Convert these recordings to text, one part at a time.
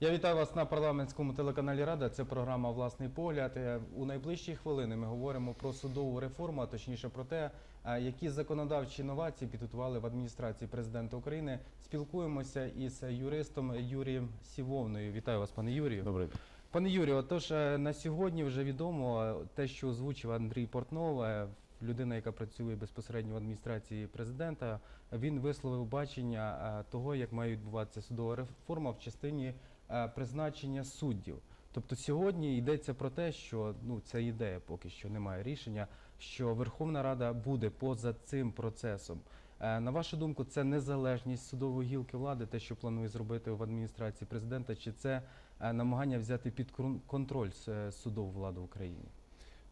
Я вітаю вас на парламентському телеканалі Рада. Це програма Власний погляд. Е, У найближчі хвилини ми говоримо про судову реформу, а точніше про те, е, які законодавчі новації підготували в адміністрації президента України. Спілкуємося із юристом Юрієм Сівовною. Вітаю вас, пане Юрію. Добрий. Пане Юрію, отож е, на сьогодні вже відомо те, що озвучив Андрій Портнов, людина, яка працює безпосередньо в адміністрації президента. Він висловив бачення того, як має відбуватися судова реформа в частині призначення суддів. Тобто сьогодні йдеться про те, що ну це ідея, поки що немає рішення, що Верховна Рада буде поза цим процесом. Е, На вашу думку, це незалежність судової гілки влади, те, що планує зробити в адміністрації президента, чи це е, намагання взяти під контроль е, судову владу в Україні?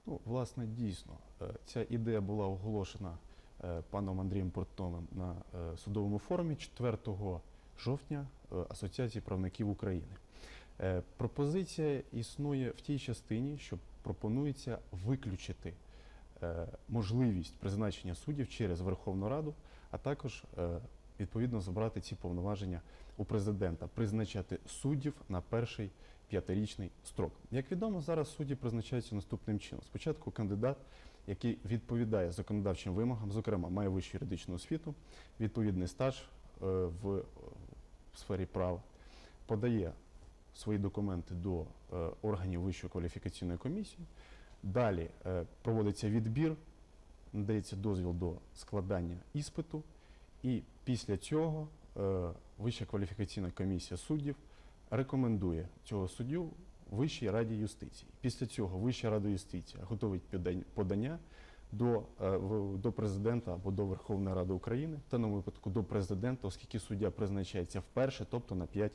Ну, власне, дійсно, е, ця ідея була оголошена е, паном Андрієм Портновим на е, судовому форумі 4 жовтня е, Асоціації правників України. Е, Пропозиція існує в тій частині, що пропонується виключити е, можливість призначення суддів через Верховну Раду, а також відповідно забрати ці повноваження у президента, призначати суддів на перший п'ятирічний строк. Як відомо, зараз судді призначаються наступним чином. Спочатку кандидат, який відповідає законодавчим вимогам, зокрема має вищу юридичну освіту, відповідний стаж е, в сфері права, подає свої документи до е, органів Вищої кваліфікаційної комісії. Далі е, проводиться відбір, надається дозвіл до складання іспиту, і після цього е, Вища кваліфікаційна комісія суддів рекомендує цього суддю Вищій раді юстиції. Після цього Вища рада юстиції готовить подання до, е, до президента або до Верховної Ради України, в даному випадку до президента, оскільки суддя призначається вперше, тобто на 5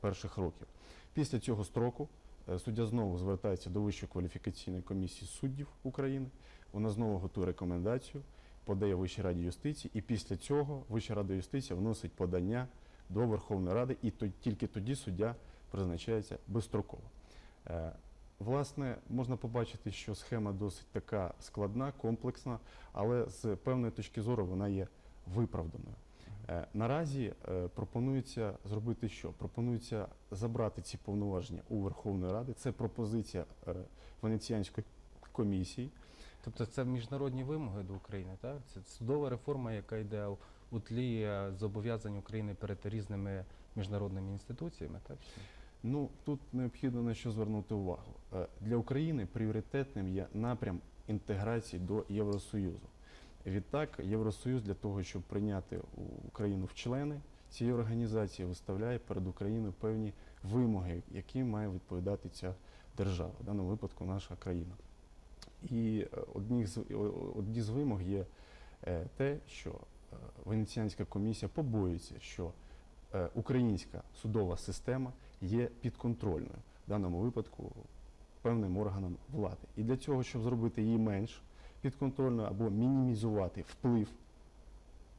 перших років. Після цього строку е, суддя знову звертається до Вищої кваліфікаційної комісії суддів України. Вона знову готує рекомендацію, подає Вищій раді юстиції, і після цього Вища рада юстиції вносить подання до Верховної Ради, і тільки тоді суддя призначається безстроково. Власне, можна побачити, що схема досить така складна, комплексна, але з певної точки зору вона є виправданою. Е, Наразі е, пропонується зробити що? Пропонується забрати ці повноваження у Верховної Ради. Це пропозиція е, Венеціанської комісії. Тобто це міжнародні вимоги до України, так? Це судова реформа, яка йде у- тлі зобов'язань України перед різними міжнародними інституціями, так? Ну тут необхідно на що звернути увагу. Е, Для України пріоритетним є напрям інтеграції до Євросоюзу. Відтак, Євросоюз для того, щоб прийняти Україну в члени цієї організації, виставляє перед Україною певні вимоги, які має відповідати ця держава, в даному випадку наша країна. І е, одні з, одні з вимог є е, те, що Венеціанська комісія побоюється, що українська судова система є підконтрольною в даному випадку певним органам влади. І для цього, щоб зробити її менш підконтрольною або мінімізувати вплив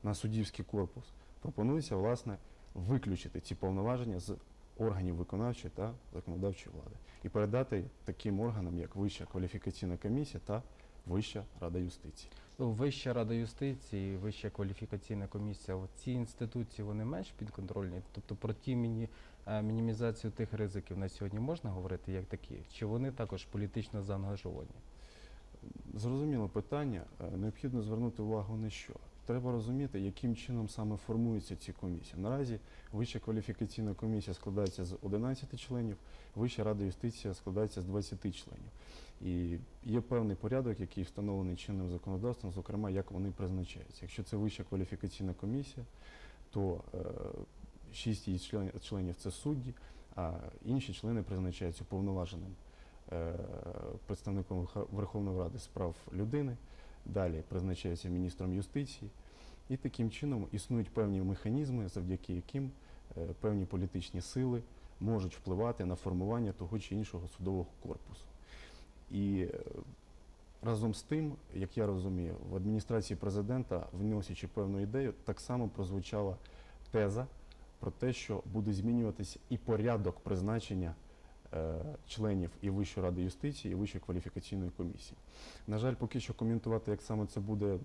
на суддівський корпус, пропонується власне виключити ці повноваження з органів виконавчої та законодавчої влади і передати таким органам, як Вища кваліфікаційна комісія та Вища рада юстиції. Ну, Вища рада юстиції, Вища кваліфікаційна комісія, ці інституції вони менш підконтрольні. Тобто про ті міні, мінімізацію тих ризиків на сьогодні можна говорити як такі? Чи вони також політично заангажовані? Зрозуміло питання. Е, Необхідно звернути увагу на що. Треба розуміти, яким чином саме формуються ці комісії. Наразі Вища кваліфікаційна комісія складається з 11 членів, Вища рада юстиції складається з 20 членів. І є певний порядок, який встановлений чинним законодавством, зокрема, як вони призначаються. Якщо це Вища кваліфікаційна комісія, то 6 її членів, членів це судді, а інші члени призначаються уповноваженим е, представником Верховної Ради з прав людини, далі призначається міністром юстиції. І таким чином існують певні механізми, завдяки яким е, певні політичні сили можуть впливати на формування того чи іншого судового корпусу. І е, разом з тим, як я розумію, в адміністрації президента, вносячи певну ідею, так само прозвучала теза про те, що буде змінюватися і порядок призначення е, членів і Вищої ради юстиції, і Вищої кваліфікаційної комісії. На жаль, поки що коментувати, як саме це буде,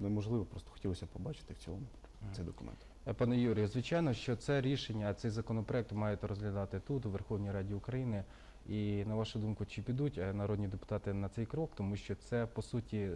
неможливо, просто хотілося побачити в цілому цей документ. Е, Пане Юрію, звичайно, що це рішення, цей законопроект мають розглядати тут, у Верховній Раді України. І на вашу думку, чи підуть е, народні депутати на цей крок, тому що це по суті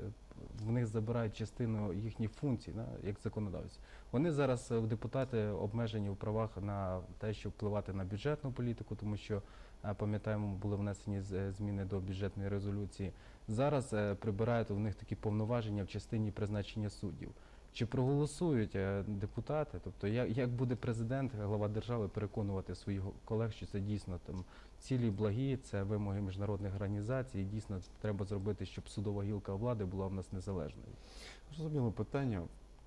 в них забирають частину їхніх функцій, да, як законодавці. Вони зараз е, в депутати обмежені в правах на те, щоб впливати на бюджетну політику, тому що е, пам'ятаємо, були внесені е, зміни до бюджетної резолюції. Зараз прибирають у них такі повноваження в частині призначення суддів. Чи проголосують е, депутати? Тобто, як, буде президент, глава держави переконувати своїх колег, що це дійсно там цілі благі, це вимоги міжнародних організацій, і дійсно треба зробити, щоб судова гілка влади була в нас незалежною. Зрозуміло питання.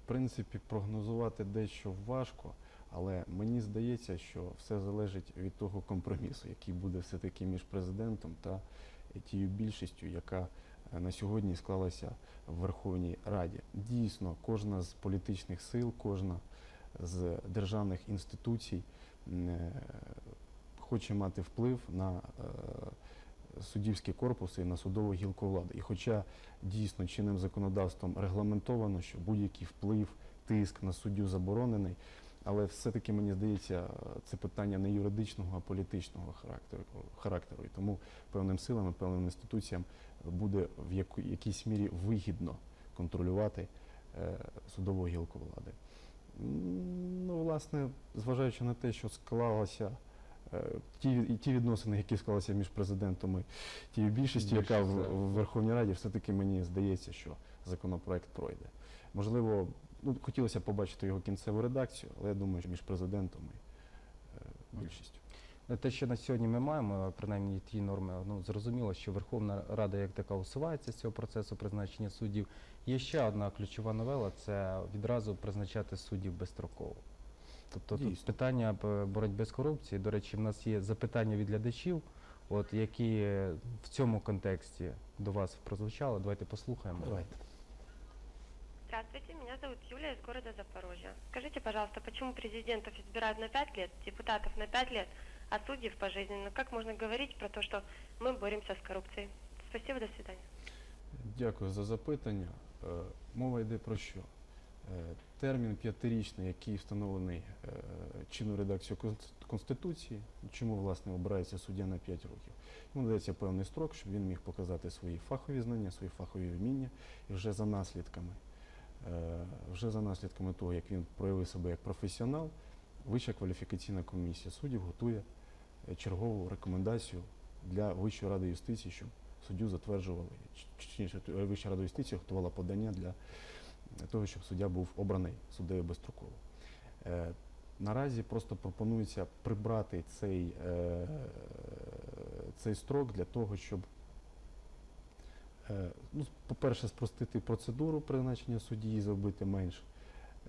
В принципі, прогнозувати дещо важко, але мені здається, що все залежить від того компромісу, який буде все-таки між президентом та тією більшістю, яка е, на сьогодні склалася в Верховній Раді. Дійсно, кожна з політичних сил, кожна з державних інституцій е, хоче мати вплив на е, суддівські корпуси і на судову гілку влади. І хоча дійсно чинним законодавством регламентовано, що будь-який вплив, тиск на суддю заборонений. Але все-таки мені здається, це питання не юридичного, а політичного характеру. характеру. І тому певним силам, і певним інституціям буде в якійсь мірі вигідно контролювати е, судову гілку влади. Ну, власне, зважаючи на те, що склалося е, ті, ті відносини, які склалися між президентом і тією більшістю, яка в, в Верховній Раді, все-таки мені здається, що законопроект пройде. Можливо, ну, хотілося побачити його кінцеву редакцію, але я думаю, що між президентом і е, більшістю. Те, що на сьогодні ми маємо, принаймні ті норми, ну зрозуміло, що Верховна Рада як така усувається з цього процесу призначення суддів. Є ще одна ключова новела це відразу призначати суддів безстроково. Тобто тут питання боротьби з корупцією. До речі, в нас є запитання від глядачів, от які е, в цьому контексті до вас прозвучало. Давайте послухаємо. Давайте. Здравствуйте, меня зовут Юлия из города Запорожья. Скажите, пожалуйста, почему президентов избирают на 5 лет, депутатов на 5 лет, а судьев пожизненно? Как можно говорить про то, что мы боремся с коррупцией? Спасибо, до свидания. Дякую за запитання. Е, Мова йде про що? Е, Термін п'ятирічний, який встановлений е, чинною редакцією Конституції, чому власне обирається суддя на 5 років. Йому дається певний строк, щоб він міг показати свої фахові знання, свої фахові вміння, і вже за наслідками, вже за наслідками того, як він проявив себе як професіонал, Вища кваліфікаційна комісія суддів готує чергову рекомендацію для Вищої ради юстиції, щоб суддю затверджували, точніше, Вища рада юстиції готувала подання для того, щоб суддя був обраний суддею безстроково. Е, Наразі просто пропонується прибрати цей, е, цей строк для того, щоб, е, ну, по-перше, спростити процедуру призначення судді зробити менш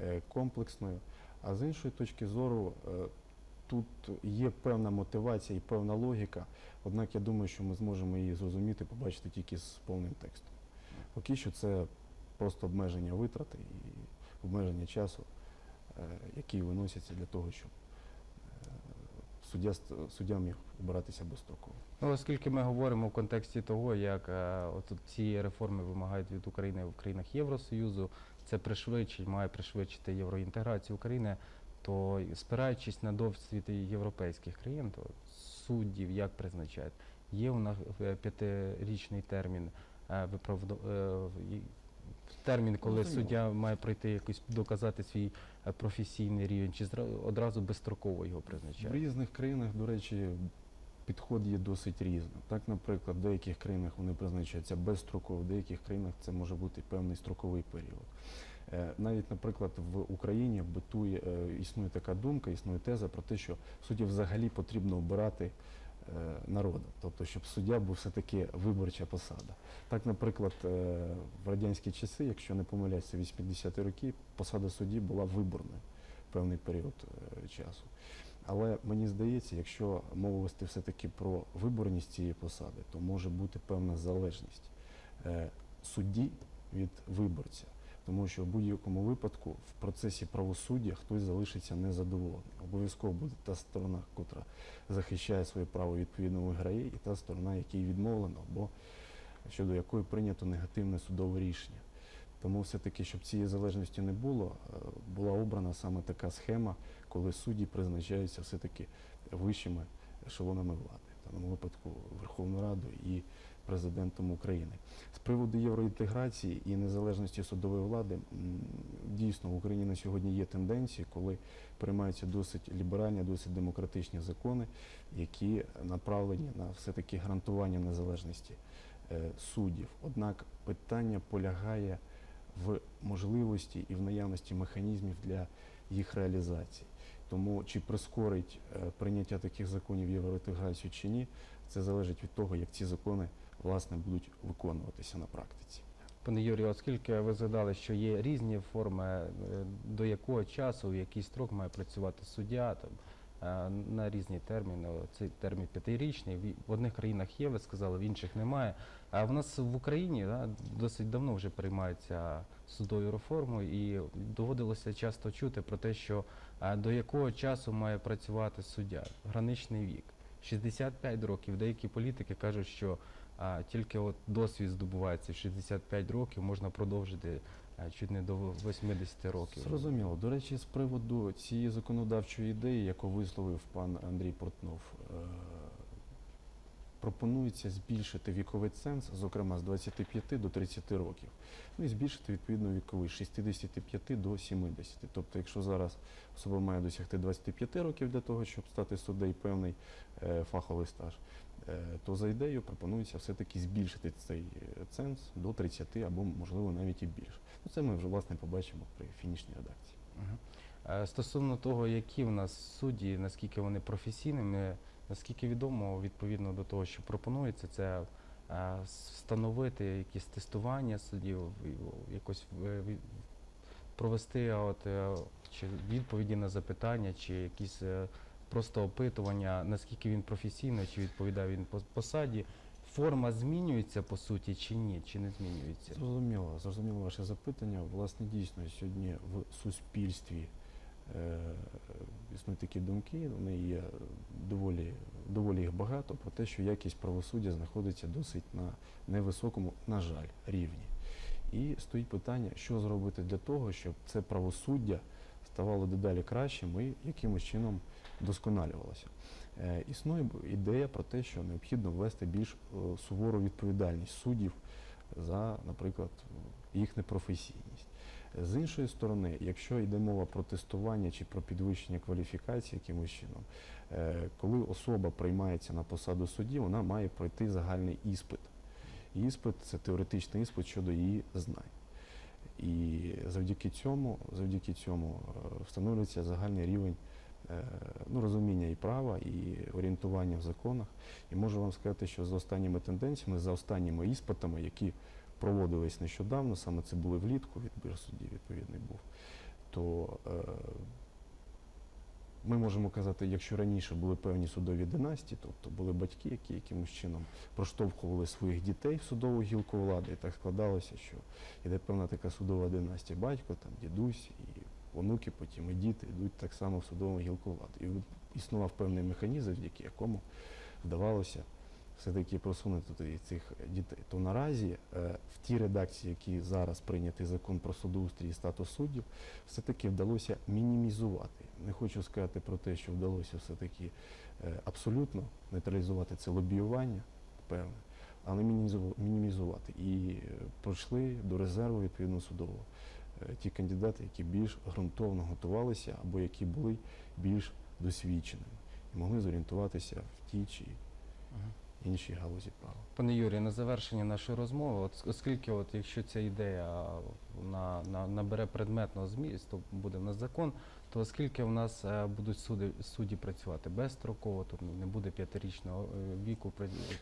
е, комплексною. А з іншої точки зору, е, тут є певна мотивація і певна логіка, однак я думаю, що ми зможемо її зрозуміти, побачити тільки з повним текстом. Поки що це просто обмеження витрати і обмеження часу, е, які виносяться для того, щоб е, суддя, суддя міг обиратися безстроково. Ну, оскільки ми говоримо в контексті того, як е, от ці реформи вимагають від України в країнах Євросоюзу, це пришвидшить, має пришвидшити євроінтеграцію України, то спираючись на досвід європейських країн, то суддів як призначають? Є у нас е, п'ятирічний термін е, виправдо- е, термін, коли Зрозуміло. суддя має пройти якось доказати свій професійний рівень, чи зра- одразу безстроково його В різних країнах, до речі, підход є досить різним. Так, наприклад, в деяких країнах вони призначаються безстроково, в деяких країнах це може бути певний строковий період. Е, Навіть, наприклад, в Україні битує, е, існує така думка, існує теза про те, що суддів взагалі потрібно обирати е, народом, тобто, щоб суддя був все-таки виборча посада. Так, наприклад, в радянські часи, якщо не помиляюся, 80-ті роки, посада судді була виборною певний період часу. Але мені здається, якщо мову вести все-таки про виборність цієї посади, то може бути певна залежність судді від виборця. Тому що в будь-якому випадку в процесі правосуддя хтось залишиться незадоволений. Обов'язково буде та сторона, котра захищає своє право відповідно виграє, і та сторона, якій відмовлено, або щодо якої прийнято негативне судове рішення. Тому все-таки, щоб цієї залежності не було, е, була обрана саме така схема, коли судді призначаються все-таки вищими ешелонами влади, в даному випадку Верховною Радою і президентом України. З приводу євроінтеграції і незалежності судової влади, дійсно в Україні на сьогодні є тенденції, коли приймаються досить ліберальні, досить демократичні закони, які направлені на все-таки гарантування незалежності е, суддів. Однак питання полягає в можливості і в наявності механізмів для їх реалізації. Тому чи прискорить е, прийняття таких законів євроінтеграцію чи ні, це залежить від того, як ці закони власне будуть виконуватися на практиці. Пане Юрію, оскільки ви згадали, що є різні форми, е, до якого часу, в який строк має працювати суддя, там, е, на різні терміни, цей термін п'ятирічний, в- одних країнах є, ви сказали, в інших немає. А в нас в Україні да, досить давно вже приймається судовою реформою, і доводилося часто чути про те, що е, до якого часу має працювати суддя, граничний вік. 65 років. Деякі політики кажуть, що а, тільки от досвід здобувається в 65 років, можна продовжити чуть не до 80 років. Зрозуміло. До речі, з приводу цієї законодавчої ідеї, яку висловив пан Андрій Портнов, е, пропонується збільшити віковий ценз, зокрема з 25 до 30 років. Ну і збільшити відповідно віковий з 65 до 70. Тобто, якщо зараз особа має досягти 25 років для того, щоб стати суддею певний е, фаховий стаж, то за ідеєю пропонується все-таки збільшити цей е, ценз до 30 або можливо навіть і більше. Ну, це ми вже власне побачимо при фінішній редакції. Е, Стосовно того, які в нас судді, наскільки вони професійними, наскільки відомо, відповідно до того, що пропонується, це е, встановити якісь тестування суддів, якось е, провести от, е, чи відповіді на запитання, чи якісь е, просто опитування, наскільки він професійно, чи відповідає він по- посаді. Форма змінюється по суті чи ні, чи не змінюється? Зрозуміло, зрозуміло ваше запитання. Власне, дійсно, сьогодні в суспільстві е, існують такі думки, вони є доволі, доволі їх багато, про те, що якість правосуддя знаходиться досить на невисокому, на жаль, рівні. І стоїть питання, що зробити для того, щоб це правосуддя ставало дедалі кращим і якимось чином досконалювалося. Е, існує ідея про те, що необхідно ввести більш е, сувору відповідальність суддів за, наприклад, їх непрофесійність. З іншої сторони, якщо йде мова про тестування чи про підвищення кваліфікації якимось чином, е, коли особа приймається на посаду судді, вона має пройти загальний іспит. Іспит це теоретичний іспит щодо її знань. І завдяки цьому, завдяки цьому е, встановлюється загальний рівень е, ну, розуміння і права, і орієнтування в законах. І можу вам сказати, що за останніми тенденціями, за останніми іспитами, які проводились нещодавно, саме це були влітку, відбір судді відповідний був, то е, ми можемо казати, якщо раніше були певні судові династії, тобто були батьки, які якимось чином проштовхували своїх дітей в судову гілку влади, і так складалося, що йде певна така судова династія, батько, там, дідусь і онуки, потім і діти йдуть так само в судову гілку влади. І існував певний механізм, завдяки якому вдавалося все-таки просунути туди цих дітей. То наразі е, в тій редакції, які зараз прийнятий закон про судоустрій і статус суддів, все-таки вдалося мінімізувати. Не хочу сказати про те, що вдалося все-таки е, абсолютно нейтралізувати це лобіювання, певне, але мінімізувати. І е, пройшли до резерву відповідно судового е, ті кандидати, які більш ґрунтовно готувалися або які були більш досвідченими і могли зорієнтуватися в тій чи іншій галузі права. Пане Юрію, на завершення нашої розмови, от оскільки, от якщо ця ідея на, на, набере предметного змісту, буде в нас закон, то оскільки в нас е, будуть суди, судді працювати безстроково, тут не буде п'ятирічного е, віку,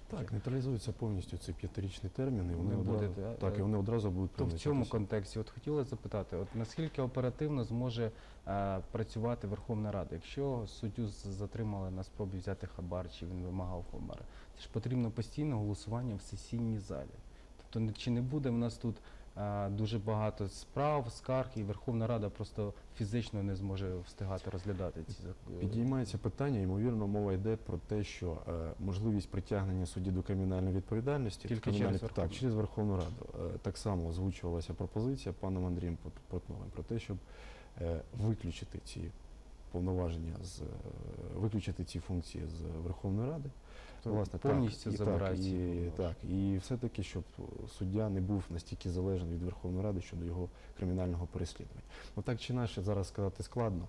Так, нейтралізується повністю цей п'ятирічний термін, і вони буде, одразу, та- так, і е, вони одразу будуть то в цьому контексті от хотіла запитати, от наскільки оперативно зможе е, працювати Верховна Рада, якщо суддю затримали на спробі взяти хабар, чи він вимагав хабара, це ж потрібно постійно голосування в сесійній залі. Тобто чи не буде в нас тут е, дуже багато справ, скарг, і Верховна Рада просто фізично не зможе встигати розглядати ці зак- Підіймається питання, ймовірно, мова йде про те, що е, можливість притягнення судді до кримінальної відповідальності Тільки кримінальної- через так, Верховну. через Верховну Раду. Е, так само озвучувалася пропозиція паном Андрієм Портновим про те, щоб е, виключити ці повноваження з е, виключити ці функції з Верховної Ради. Тобто повністю і, забирають так, і, так, і все-таки, щоб суддя не був настільки залежний від Верховної Ради щодо його кримінального переслідування. Ну так чи інакше зараз сказати складно,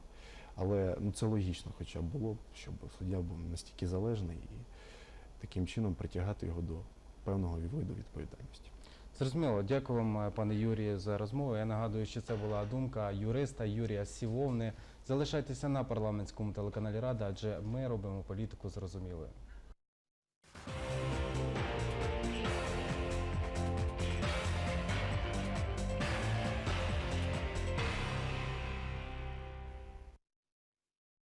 але ну, це логічно хоча б було, щоб суддя був настільки залежний і таким чином притягати його до певного виду відповідальності. Зрозуміло, дякую вам, е, пане Юрію, за розмову. Я нагадую, що це була думка юриста Юрія Сівовни. Залишайтеся на парламентському телеканалі Рада, адже ми робимо політику зрозумілою.